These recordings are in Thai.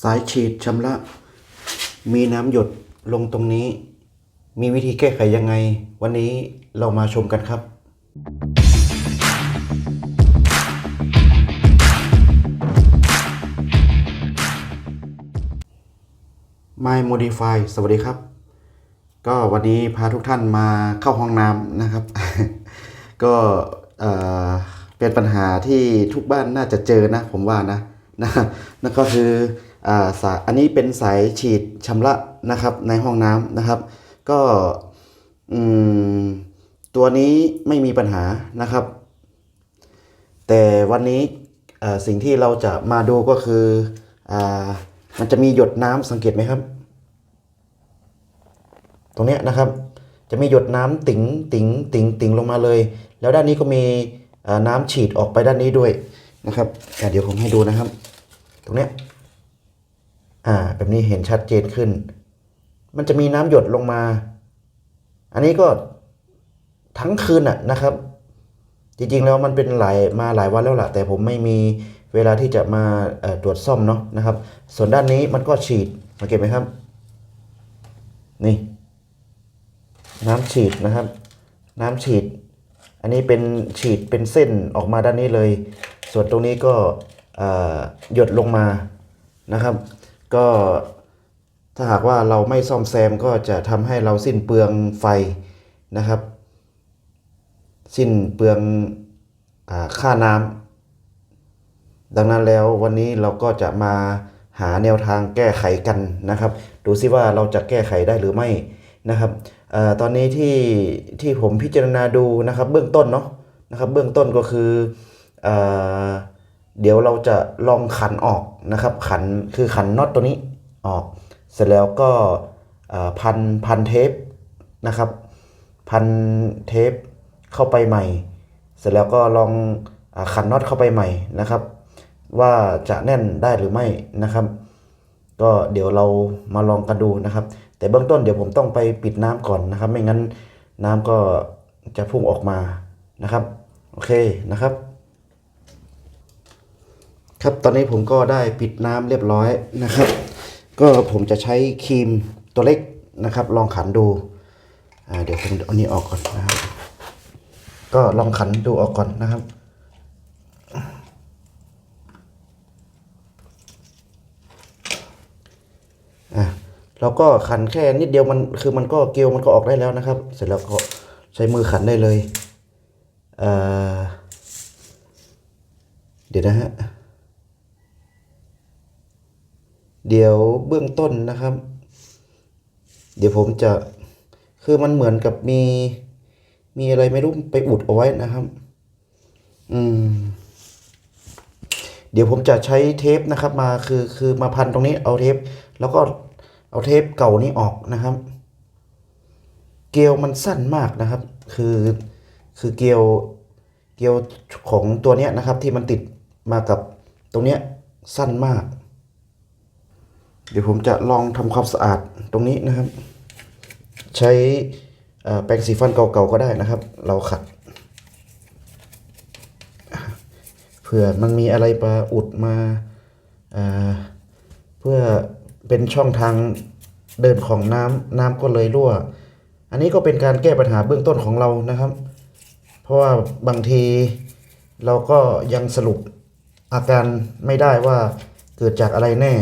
สายฉีดชำระ มีน้ำหยดลงตรงนี้ มีวิธีแก้ไขยังไง วันนี้เรามาชมกันครับ My Modify สวัสดีครับ ก็วันนี้พาทุกท่านมาเข้าห้องน้ำนะครับ ก็เอ่อเป็นปัญหาที่ทุกบ้านน่าจะเจอนะ ผมว่านะนะนั่นก็คือ อ่าสายอันนี้เป็นสายฉีดชำระนะครับในห้องน้ำนะครับ ก็อืมตัวนี้ไม่มีปัญหานะครับ แต่วันนี้สิ่งที่เราจะมาดูก็คืออามันจะมีหยดน้ำสังเกตไหมครับ ตรงนี้นะครับจะมีหยดน้ำติ๋งติ๋งติ๋งติ๋งลงมาเลย แล้วด้านนี้ก็มีน้ำฉีดออกไปด้านนี้ด้วยนะครับเดี๋ยวผมให้ดูนะครับ ตรงนี้ อ่าแบบนี้เห็นชัดเจนขึ้น มันจะมีน้ำหยดลงมา อันนี้ก็ทั้งคืนน่ะนะครับ จริงๆแล้วมันเป็นหลายมาหลายวันแล้วล่ะ แต่ผมไม่มีเวลาที่จะมาตรวจซ่อมเนาะนะครับ ส่วนด้านนี้มันก็ฉีดสังเกตไหมครับ นี่ น้ำฉีดนะครับ น้ำฉีด อันนี้เป็นฉีดเป็นเส้นออกมาด้านนี้เลย ส่วนตรงนี้ก็หยดลงมานะครับ ก็ถ้าหากว่าเราไม่ซ่อมแซมก็จะทำให้เราสิ้นเปลืองไฟนะครับ สิ้นเปลืองอค่าน้ำดังนั้นแล้ววันนี้เราก็จะมาหาแนวทางแก้ไขกันนะครับ ดูซิว่าเราจะแก้ไขได้หรือไม่นะครับออตอนนี้ที่ที่ผมพิจารณาดูนะครับ เบื้องต้นเนาะนะครับ เบื้องต้นก็คืออ เดี๋ยวเราจะลองขันออกนะครับ ขันคือขันน็อตตัวนี้ออก เสร็จแล้วก็พันพันเทปนะครับ พันเทปเข้าไปใหม่ เสร็จแล้วก็ลองอขันน็อตเข้าไปใหม่นะครับ ว่าจะแน่นได้หรือไม่นะครับ ก็เดี๋ยวเรามาลองกันดูนะครับ แต่เบื้องต้นเดี๋ยวผมต้องไปปิดน้ำก่อนนะครับ ไม่งั้นน้ำก็จะพุ่งออกมานะครับ โอเคนะครับ ครับตอนนี้ผมก็ได้ปิดน้ำเรียบร้อยนะครับ ก็ผมจะใช้ครีมตัวเล็กนะครับ ลองขันดูเดี๋ยวผมเอานี้ออกก่อนนะครับก็ลองขันดูออกก่อนนะครับอะเราก็ขันแค่นิดเดียวมันคือมันก็เกลียวมันก็ออกได้แล้วนะครับ เสร็จแล้วก็ใช้มือขันได้เลยเเดี๋ยวนะฮะ เดี๋ยวเบื้องต้นนะครับ เดี๋ยวผมจะคือมันเหมือนกับมี มีอะไรไม่รู้ไปอุดเอาไว้นะครับ อืม เดี๋ยวผมจะใช้เทปนะครับ มาคือคือมาพันตรงนี้เอาเทป แล้วก็เอาเทปเก่านี้ออกนะครับ เกลียวมันสั้นมากนะครับ คือคือเกลียวเกลียวของตัวเนี้ยนะครับ ที่มันติดมากับตรงเนี้ยสั้นมาก เดี๋ยวผมจะลองทำความสะอาดตรงนี้นะครับ ใช้แปรงสีฟันเก่าๆก็ได้นะครับ เราขัดเผื่อมันมีอะไรมาอุดมาอ่าเพื่อเป็นช่องทางเดินของน้ำน้ำก็เลยรั่ว อันนี้ก็เป็นการแก้ปัญหาเบื้องต้นของเรานะครับ เพราะว่าบางทีเราก็ยังสรุปอาการไม่ได้ว่าเกิดจากอะไรแน่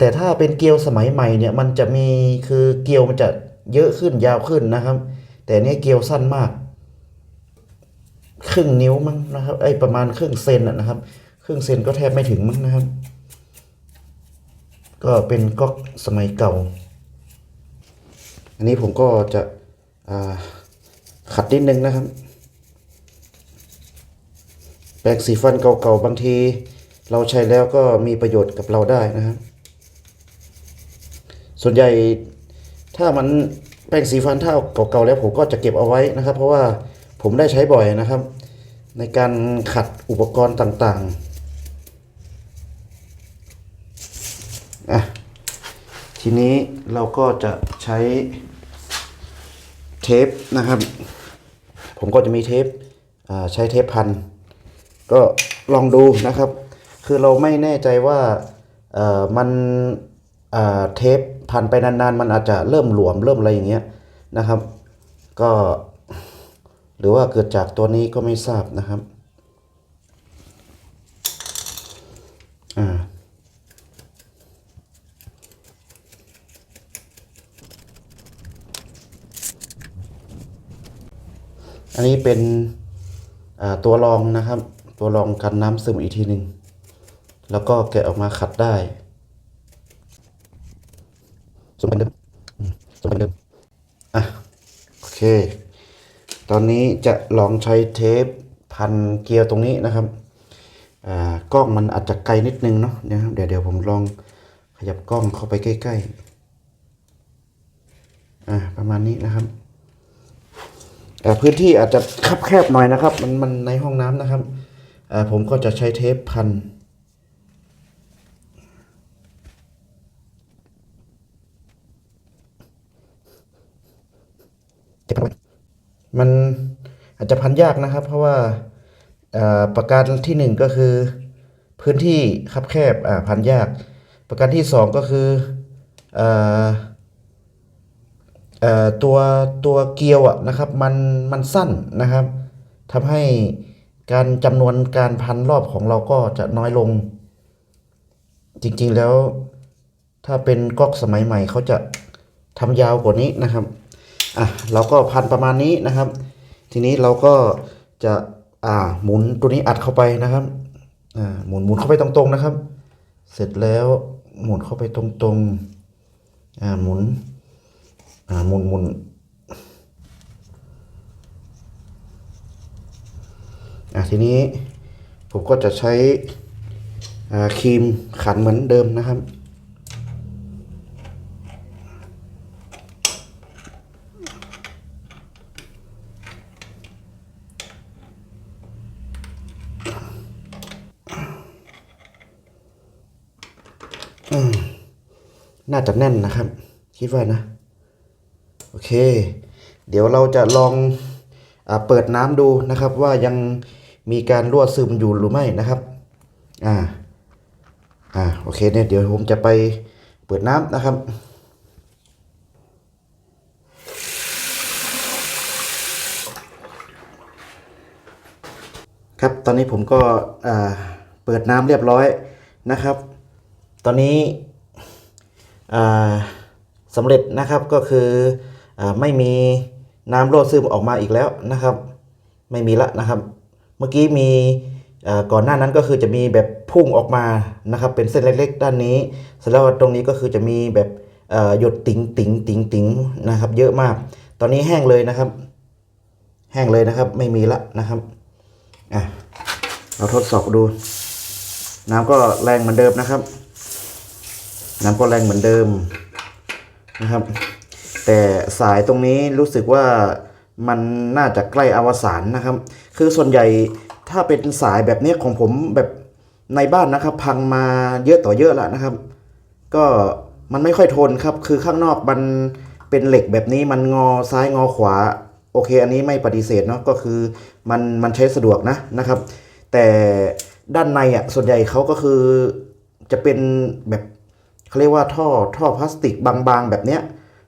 แต่ถ้าเป็นเกลียวสมัยใหม่เนี่ยมันจะมีคือเกลียวมันจะเยอะขึ้นยาวขึ้นนะครับ แต่อันนี่เกลียวสั้นมาก ครึ่งนิ้วมั้งนะครับไอ้ประมาณครึ่งเซนอะนะครับ ครึ่งเซนก็แทบไม่ถึงมั้งนะครับ ก็เป็นก๊อกสมัยเก่า อันนี้ผมก็จะขัดนิดนึงนะครับแปรงสีฟันเก่าๆบางที เราใช้แล้วก็มีประโยชน์กับเราได้นะครับ ส่วนใหญ่ถ้ามันแปรงสีฟันถ้าเก่าๆแล้วผมก็จะเก็บเอาไว้นะครับ เพราะว่าผมได้ใช้บ่อยนะครับ ในการขัดอุปกรณ์ต่างๆอะทีนี้เราก็จะใช้เทปนะครับ ผมก็จะมีเทปใช้เทปพันก็ลองดูนะครับ คือเราไม่แน่ใจว่าเออมันเทป พันไปนานๆ มันอาจจะเริ่มหลวมเริ่มอะไรอย่างเงี้ยนะครับ ก็ หรือว่าเกิดจากตัวนี้ก็ไม่ทราบนะครับอ่าอันนี้เป็นอ่าตัวรองนะครับ ตัวรองกันน้ำซึมอีกทีหนึ่งแล้วก็แกะออกมาขัดได้สมเหมือนเดิมอืมสมเหมือนเดิม อะโอเค ตอนนี้จะลองใช้เทปพันเกลียวตรงนี้นะครับอ่ากล้องมันอาจจะไกลนิดนึงเนาะเดี๋ยวครับเดี๋ยวเดี๋ยวผมลองขยับกล้องเข้าไปใกล้ๆอ่าประมาณนี้นะครับอ่พื้นที่อาจจะคับแคบหน่อยนะครับ มันมันในห้องน้ำนะครับอ่าผมก็จะใช้เทปพัน มันอาจจะพันยากนะครับ เพราะว่าประการที่หนึ่งก็คือ พื้นที่คับแคบอ่าพันยาก ประการที่สองก็คืออตัวตัวเกลียวนะครับมันมันสั้นนะครับทำให้การจำนวนการพันรอบของเราก็จะน้อยลง จริงๆแล้วถ้าเป็นก๊อกสมัยใหม่เขาจะทำยาวกว่านี้นะครับ อะเราก็พันประมาณนี้นะครับ ทีนี้เราก็จะอ่าหมุนตัวนี้อัดเข้าไปนะครับอ่าหมุนหมุนเข้าไปตรงๆนะครับ เสร็จแล้วหมุนเข้าไปตรงๆอ่าหมุนอ่าหมุนหมุนอะทีนี้ผมก็จะใช้อ่าครีมขันเหมือนเดิมนะครับ น่าจะแน่นนะครับ คิดว่านะ โอเค เดี๋ยวเราจะลองอเปิดน้ำดูนะครับ ว่ายังมีการรั่วซึมอยู่หรือไม่นะครับ อ่า อ่า โอเคเนี่ยเดี๋ยวผมจะไปเปิดน้ำนะครับครับ ตอนนี้ผมก็เปิดน้ำเรียบร้อยนะครับ ตอนนี้สำเร็จนะครับก็คืออไม่มีน้ำรั่วซึมออกมาอีกแล้วนะครับ ไม่มีละนะครับ เมื่อกี้มีก่อนหน้านั้นก็คือจะมีแบบพุ่งออกมานะครับ เป็นเส้นเล็ก ๆ ด้านนี้เสร็จแล้วตรงนี้ก็คือจะมีแบบหยดติ๋งติ๋งติ๋งติ๋งนะครับ เยอะมาก ตอนนี้แห้งเลยนะครับ แห้งเลยนะครับ ไม่มีละนะครับอะเราทดสอบดู น้ำก็แรงเหมือนเดิมนะครับ น้ำก็แรงเหมือนเดิมนะครับ แต่สายตรงนี้รู้สึกว่ามันน่าจะใกล้อวสานนะครับ คือส่วนใหญ่ถ้าเป็นสายแบบนี้ของผมแบบในบ้านนะครับ พังมาเยอะต่อเยอะแล้วนะครับ ก็มันไม่ค่อยทนครับ คือข้างนอกมันเป็นเหล็กแบบนี้มันงอซ้ายงอขวา โอเค อันนี้ไม่ปฏิเสธเนาะก็คือมันมันใช้สะดวกนะนะครับ แต่ด้านในอะส่วนใหญ่เขาก็คือจะเป็นแบบ เขาเรียกว่าท่อท่อพลาสติกบางๆแบบเนี้ย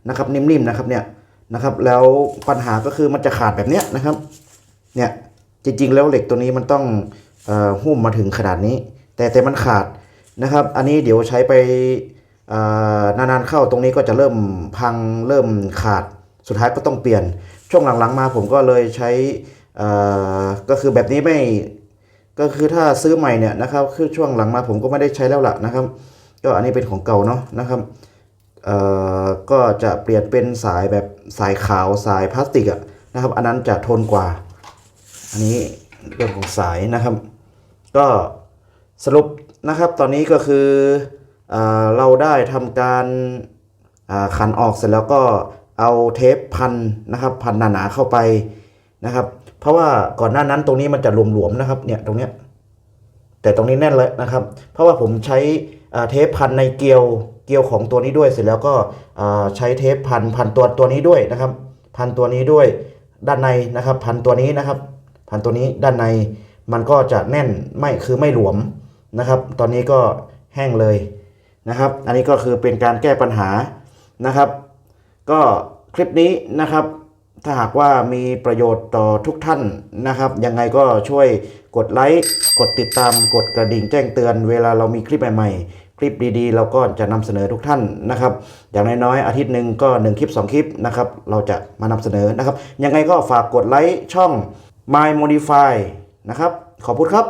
นะครับนิ่มๆนะครับเนี่ยนะครับแล้วปัญหาก็คือมันจะขาดแบบเนี้ยนะครับเนี่ยจริงๆแล้วเหล็กตัวนี้มันต้องออหุ้มมาถึงขนาดนี้ แต่แต่มันขาดนะครับ อันนี้เดี๋ยวใช้ไปนานๆเข้าตรงนี้ก็จะเริ่มพังเริ่มขาดสุดท้ายก็ต้องเปลี่ยนช่วงหลังๆมาผมก็เลยใช้ก็คือแบบนี้ไม่ก็คือถ้าซื้อใหม่เนี่ยนะครับคือช่วงหลังมาผมก็ไม่ได้ใช้แล้วล่ะนะครับ ก็อันนี้เป็นของเก่าเนาะนะครับเอ่อก็จะเปลี่ยนเป็นสายแบบสายขาวสายพลาสติกอะนะครับ อันนั้นจะทนกว่า อันนี้เรื่องของสายนะครับ ก็สรุปนะครับตอนนี้ก็คือเออเราได้ทำการาขันออกเสร็จแล้วก็เอาเทปพันนะครับพันหนาๆเข้าไปนะครับ เพราะว่าก่อนหน้านั้นตรงนี้มันจะหลวมๆนะครับเนี่ยตรงเนี้ยแต่ตรงนี้แน่นเลยนะครับ เพราะว่าผมใช้ เทปพันในเกลียวเกลียวของตัวนี้ด้วยเสร็จแล้วก็ใช้เทปพันพันตัวตัวนี้ด้วยนะครับ พันตัวนี้ด้วยด้านในนะครับ พันตัวนี้นะครับ พันตัวนี้ด้านในมันก็จะแน่นไม่คือไม่หลวมนะครับ ตอนนี้ก็แห้งเลยนะครับ อันนี้ก็คือเป็นการแก้ปัญหานะครับ ก็คลิปนี้นะครับถ้าหากว่ามีประโยชน์ต่อทุกท่านนะครับ ยังไงก็ช่วยกดไลค์ กดติดตาม กดกระดิ่งแจ้งเตือนเวลาเรามีคลิปใหม่ๆ ลิปดีๆ เราก็จะนำเสนอทุกท่านนะครับ อย่างน้อยๆ อาทิตย์หนึ่งก็ 1 คลิป 2 คลิปนะครับ เราจะมานำเสนอนะครับ ยังไงก็ฝากกดไลค์ช่อง My Modify นะครับ ขอบคุณครับ